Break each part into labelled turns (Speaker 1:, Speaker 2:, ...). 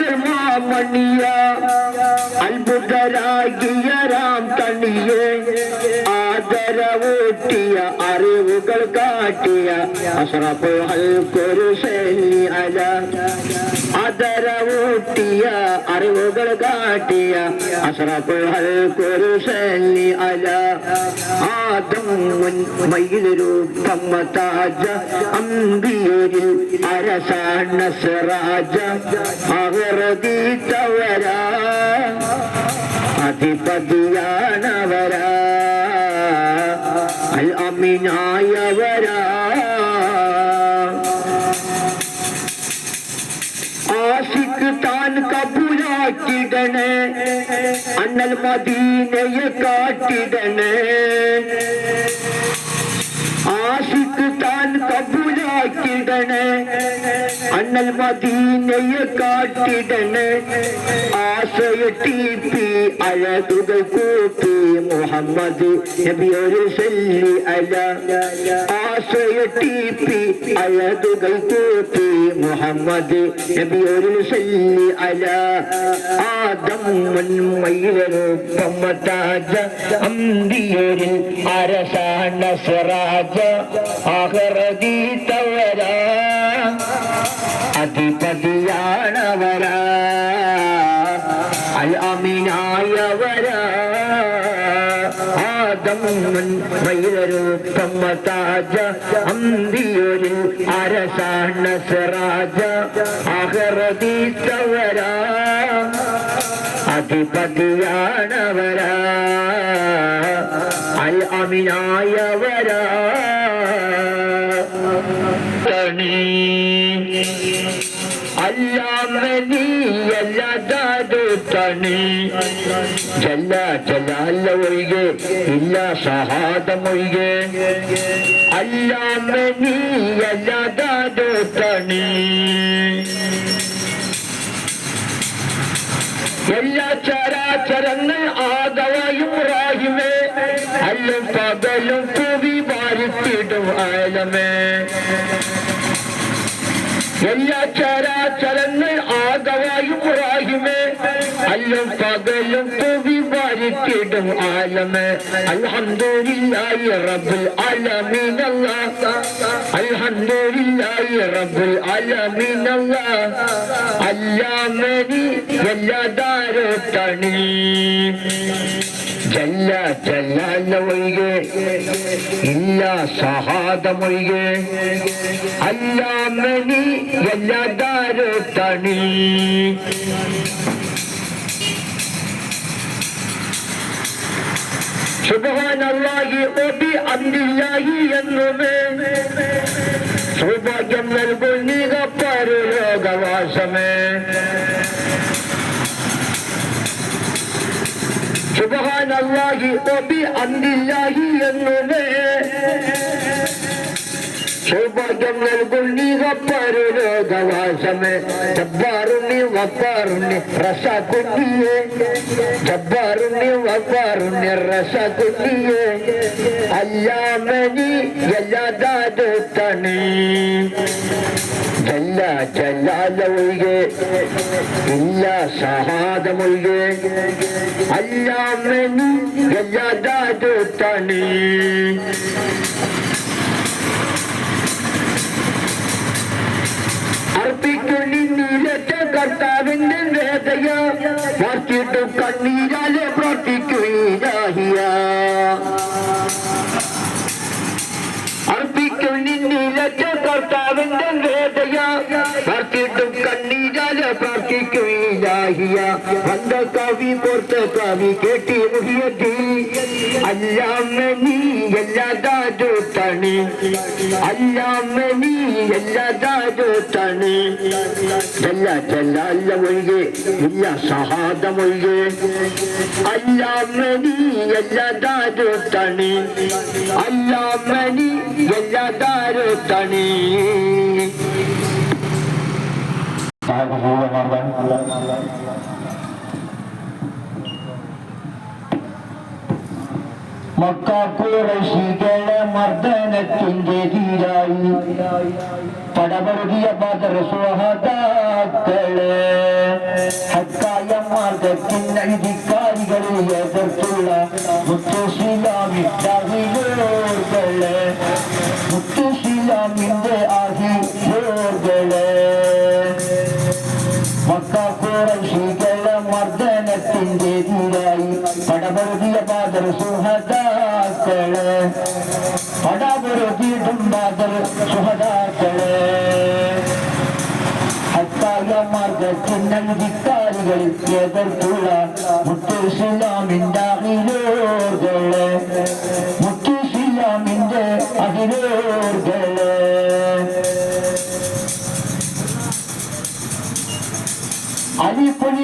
Speaker 1: அந்திரவாஜர்மாமணியா அல்புதராகிய ராம் தண்ணியே ஆதரவூட்டிய அறிவுகள் காட்டிய அசரப்பு அல் குரு செல்லியல അല ആദരവൂട്ടിയ അറിവുകൾ കാട്ടിയ അഷ്റഫ് അൽ അല. ആദം മയിലൂപം താജ അമ്പിയൂരിൽ അരസാണ സിറാജ അഹറതീത്തവരാ അധിപതിയാണവരാ. അമിനായവരാ. सुल्तान का पूरा किडन डने अनल मदीने ये का किडन आशिक तान का पूरा किडन അന്നൽ മദീനയെ കാട്ടിടണേ. ആശയട്ടീപ്പി അഴകുകൾ കൂട്ടി മുഹമ്മദ് നബിയൊരു സല്ലി അല. ആശയട്ടീപ്പി അഴകുകൾ കൂട്ടി മുഹമ്മദ് നബിയൊരു സല്ലി അല. ആദം മയിലൂപ്പമതാജ അമ്പിയൊരിൽ അരസാണ സ്വരാജ. അഹറദീത്തവരാ അധിപതിയാണവരാ. അൽ അമിനായവരാ. അരസാണ അരസാണസരാജ അഹറദീത്തവരാ അധിപതിയാണവരാ. അൽ അമിനായവരാ. തണി അല്ലാമനി എല്ലാതാതു തണി ജല്ല ജലാല ഒഴികെ ഇല്ല സഹാദമൊഴികെ അല്ലാമനി എല്ലാതാതു തണി എല്ലാ ചരാചരങ്ങൾ ആദവായും റാഹിമേ അല്ലും പകലും പൂവി വാരിത്തിടും ആലമേ എല്ലാ ചരാചരങ്ങൾ ആദവായും റാഹിമേ അല്ലും പകലും പൂവി വാരിത്തിടും ആലമേ അൽഹംദുലില്ലാഹി റബ്ബിൽ ആലമീൻ അല്ലാഹ് അൽഹംദുലില്ലാഹി റബ്ബിൽ ആലമീൻ അല്ലാഹ് അല്ലാമനി ಜಲ್ಲ ಜಲ್ಲಾಲ ಒಯ್ಗೆ ಇಲ್ಲ ಸಹಾದ ಮೊಯ್ಗೆ ಅಲ್ಲ ಮನಿ ಎಲ್ಲ ದಾರು ತಣಿ சுபகான் அல்லாஹி ஓபி அந்தில்லாஹி என்னுமே. சௌபாகியம் நல்கும் நீ கப்பாரு പരലോകവാസമേ സുബാനല്ലാഹി ഒബി അന്തില്ലാഹി എന്നുമേ സൗഭാഗ്യം നൽകും നീക പരലോകവാസമേ ജബ്ബാറുണ്ണി വപ്പാറുണ്ണി റസാക്കുണ്ണിയെ ജബ്ബാറുണ്ണി വപ്പാറുണ്ണി റസാക്കുണ്ണിയെ അല്ലാമനി എല്ലാതാത് തണി ജല്ല ജല്ലാല ഒഴികെ ഇല്ല സഹാദമൊഴികെ അല്ലാമനി എല്ലാതാത് തണി അർപ്പിക്കുന്നി നീലറ്റ കർത്താവിന്റെ വേദയ വാർത്തിട്ടു കണ്ണീരാലെ പ്രാർത്ഥിക്കുകയാഹിയ அந்த காவி போர்த்த காவி கேட்டி முகியதி அல்லாம நீ எல்லாதாது தனி அல்லாம நீ எல்லாதாது தனி ஜல்லா ஜல்லா அல்ல ஒழுகு இல்லா சகாதம் ஒழுகு அல்லாம நீ எல்லாதாது தனி அல்லாம நீ எல்லாதாரு தனி மக்கா குறைசிகள மர்தனத்தின் எதிராய் படபருகிய பாதர சுகதாக்களே ஹக்காய மார்க்கத்தின் அழுதிக்காரிகளை எதிர்த்துள்ள முத்து சிலாமின் தவிரோர்களே முத்து சிலாமின் അഹിലോകളെ മക്കാക്കുറശികളെ മർദ്ദനത്തിന്റെ തീരായി പടപെടുകിയ ബദർ സുഹദാക്കളെ പടപെടുകിയിട്ടും ബദർ സുഹദാക്കളെ ഹത്തായ മാർഗത്തിനധികാരികളിൽ എതിർത്തുള്ള മുത്തുശിലാമിന്റെ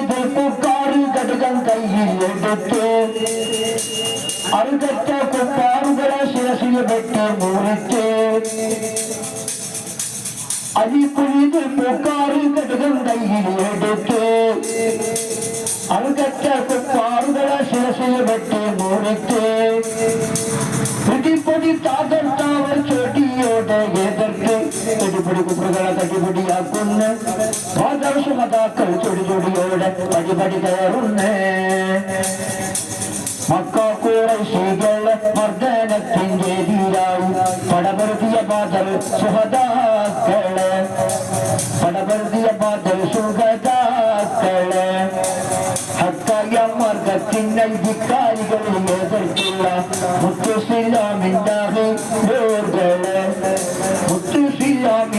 Speaker 1: மீதில் புக்காறு கடுகம் கையில் எடுத்து அருகற்ற குப்பாறுகளை சிரசில் வெட்டி முறித்து அதிபுரிது புக்காறு கடுகம் கையில் எடுத்து அருகற்ற குப்பாறுகளை சிரசில் வெட்டி முறித்து പിടിപ്പൊടി കുപ്പുകളെ തട്ടിപ്പൊടിയാക്കുന്ന ആദർശമതാക്കൾ ചൊടി ചൊടിയോടെ പടിപടി കയറുന്നേ മക്കാക്കൂറശികളെ മർദ്ദനത്തിന്റെ തീരായി പടപെടുത്തിയ ബാദൽ സുഹദാക്കളെ പടപെടുത്തിയ ബാദൽ സുഹദാക്കളെ ഹക്കായ മാർഗത്തിന് അധികാരികളിൽ എതിർത്തുള്ള മുത്തുസിലാമിന്റെ അഹിലോകളെ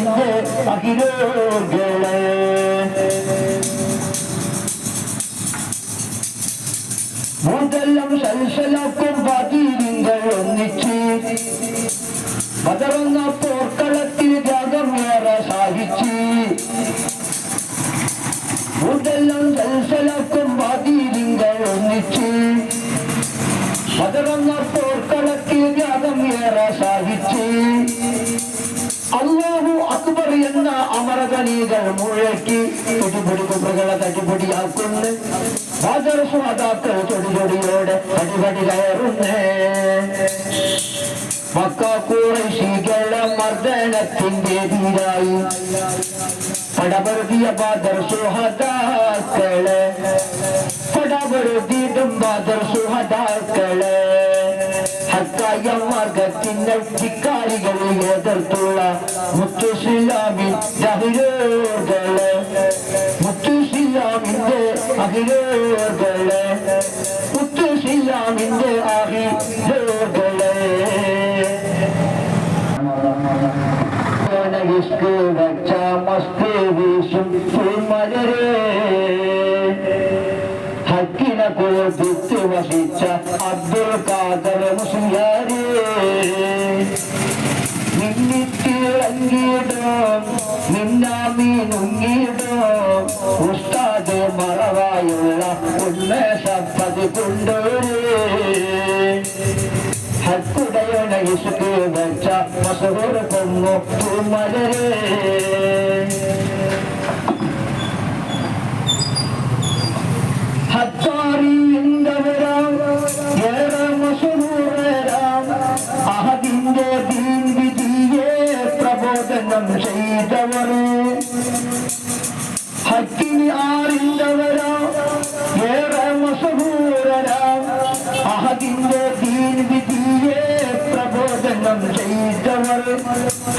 Speaker 1: வந்து அகிலோர்களே முதல்லம் சல்சலாக்கும் பாத்தீர்கள் ஒன்னிச்சு. பதவந்தா അക്ബർ എന്ന അമരകനീകൾ മുഴക്കി പൊടിപൊടി കുപ്പുകളെ തട്ടിപ്പൊടിയാക്കുന്നു. വാദർസ്വാദാക്കൾ ചൊടി ചൊടിയോടെ അടിപടി കയറുന്നേ. മക്കാക്കൂറശികളെ മർദ്ദനത്തിന്റെ തീരായി പടപരുതിയ ബാദർ പടപെടുത്തിയിട്ടും ബാദർ ഹക്കായ മാർഗത്തിന്റെ ധിക്കാരികളെ എതിർത്തുള്ള മുത്തുശിലാമിൻ അഹിലോകളെ മുത്തുശിലാമിന്റെ അഹിലോകളെ മുത്തുശിലാമിന്റെ അഹിലോകളെ ഇഷ്ക് വച്ച മസ്ക് വീശും മലരേ ഹക്കിനെ കോർത്തിട്ട് വസിച്ച അബ്ദുൽ കാദർ മുസ്ലിയാരേ നിന്നാമീനുങ്ങിയിടും ഉസ്താദ് മറവായുള്ള ഉന്മേഷപ്പത് കൊണ്ടോരേ ഹക്കുടയണ ഇസുക്ക് വെച്ച മസൂർ കൊന്നു മലരേ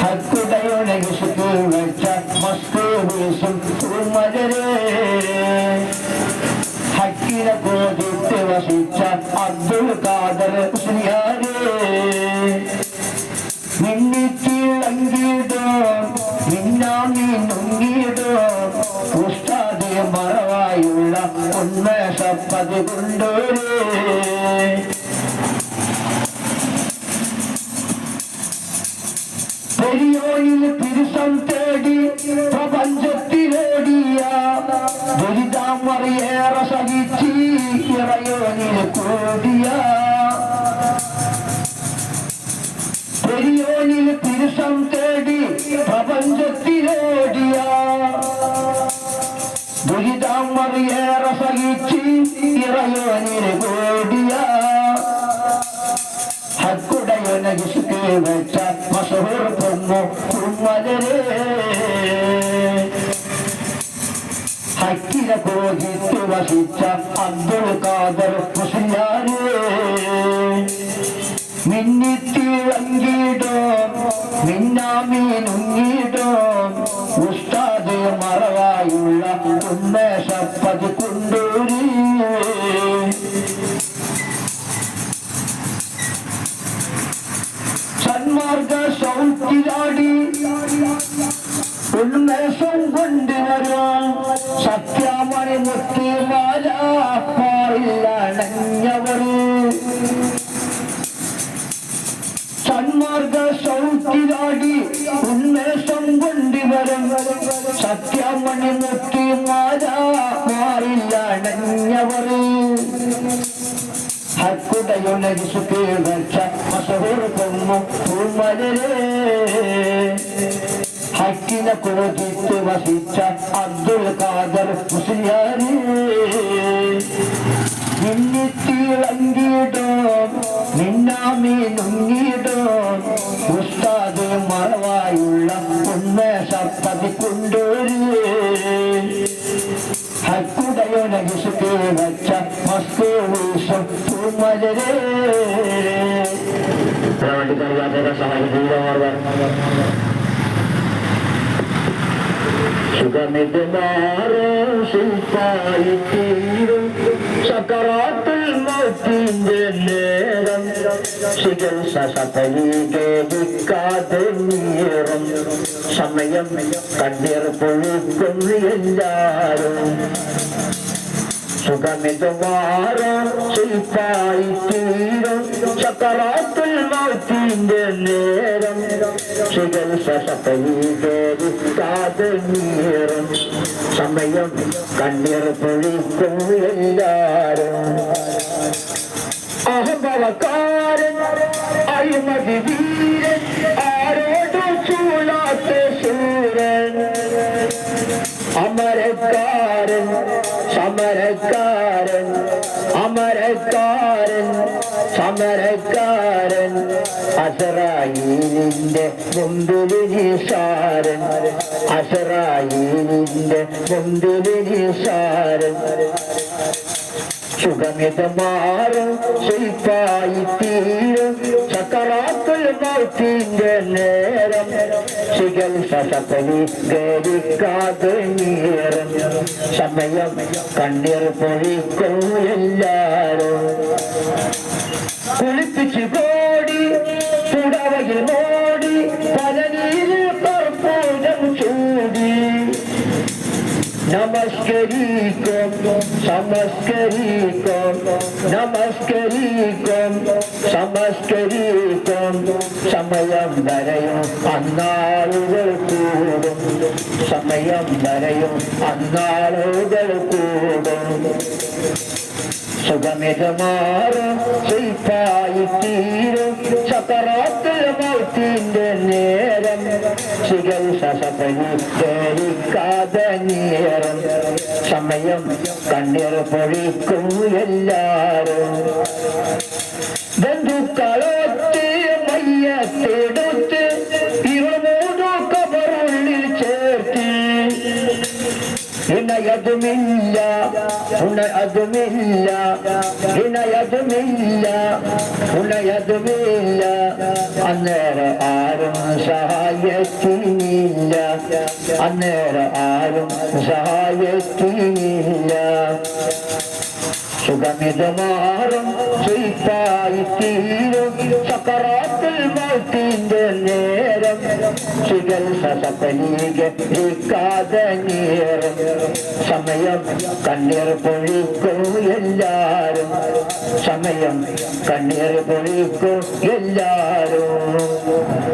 Speaker 1: ഹക്കുടയുടെ വിശുദ്ധ വെച്ച മസ്കൂ വീസും മലരേ ഹക്കിനെ ബോധിത്ത് വസിച്ച അബ്ദുൽ ഖാദർ മുസ്ലിയാരേ നിന്നിച്ചിളങ്ങിയിടോ നിന്നാമി നുങ്ങിയിടോ ഉസ്താദ് മറവായുള്ള ഉന്മേഷപ്പത് കൊണ്ടോരേ கோயில் വെച്ച മഷഹൂർ പൊന്നു കുമ്മലരേ ഹക്കിനെ കോപിത്തു വസിച്ച അബ്ദുൽ ഖാദർ മുസ്ലിയാരേ. മിന്നിത്തിളങ്ങിടോ മിന്നാമീനുങ്ങിടോ. ഉസ്താദ് മറവായുള്ള ഉന്മേഷപ്പതി കൊണ്ടൂരി സന്മാർഗ സൗത്തിലാടി ഉന്മേഷം കൊണ്ടുവരും സത്യാമണി മുത്തിമാല പാറില്ലണഞ്ഞവർ സന്മാർഗ സൗത്തിലാടി ഉന്മേഷം കൊണ്ടുവരും സത്യാമണി മുത്തിമാല പാറില്ലണഞ്ഞവർ ഹക്കുടയുണരിസുക്കേ വെച്ച മസഹൂർ കൊന്നു പൂമലരേ ഹക്കിനെ കോപിത്ത് വസിച്ച അബ്ദുൽ ഖാദർ മുസ്ലിയാരേ മിന്നിത്തിളങ്ങിടോ മിന്നാമീനുങ്ങിടോ ഉസ്താദ് മറവായുള്ള ഉന്മേഷ കൊണ്ടൊരു ഹക്കുടയുണരിസുക്കേ വെച്ച മസ്കോ വീശം പൂമലരേ
Speaker 2: വേണ്ടി കരുതാത്ത സഹായിക്കുക സുഖമിത് മാറും ശില്പായി തീരും സക്കറാത്തിൽ മൗത്തിന്റെ നേരം ചികിത്സ സഫലീകരിക്കാതെ നീറും സമയം കണ്ണീർ പൊഴുക്കുന്നു എല്ലാരും സുഖമിത് മാറും ശില്പായി തീരും സക്കറാത്തിൽ മൗത്തിന്റെ നേരം ചികിത്സ സഫലീകരിക്കാതെ നീറും സമയം കണ്ണീർ പൊഴിക്കും എല്ലാരും അഹംഭവക്കാരൻ അഴിമതി വീരൻ സമരക്കാരൻ അമരക്കാരൻ സമരക്കാരൻ അസറായിലിന്റെ മുമ്പിൽ നിസാരൻ അസറായിലിന്റെ മുമ്പിൽ നിസാരൻ സുഖമിത് ശില്പായി തീരും സക്കറാത്തുൽ മൗത്തിന്റെ നേരം ചികിത്സ സഫലി ഗരിക്കാതെ സമയം കണ്ണീർ പൊഴിക്കും കുളിപ്പിച്ചു കോടി പുടവയിൽ മോടി പലനിയിൽ കർപ്പൂരം ചൂടി. നമസ്കരിക്കും നമസ്കരിക്കും. സമസ്കരിക്കും. സമയം വരയും അന്നാളുകൾ കൂടും. സമയം വരയും അന്നാളുകൾ കൂടും. സുഖമിത് മാറും ശില്പായി തീരും മൗത്തിന്റെ നേരം ചികിത്സ സഫലീകരിക്കാതെ നേരം സമയം കണ്ണീർ പൊഴിക്കും എല്ലാരും ബന്ധുക്കളൊത്ത് മയ്യത്തെടുത്ത് ഇരുമൂന്നു കബറുള്ളിൽ ചേർത്ത് ഇണയതുമില്ല ഉണയതുമില്ല ഇണയതുമില്ല ഉണയതുമില്ല അന്നേരം ആരും സഹായത്തിനില്ല അന്നേരെ ആരും സഹായത്തിനില്ല സുഖമിത് മാറും ശില്പായി തീരും സക്കറാത്തിൽ മൗത്തിന്റെ നേരം ചികിത്സ സഫലീകരിക്കാതെ നേരം സമയം കണ്ണീർ പൊഴിക്കും എല്ലാരും. സമയം കണ്ണീർ പൊഴിക്കും എല്ലാരും.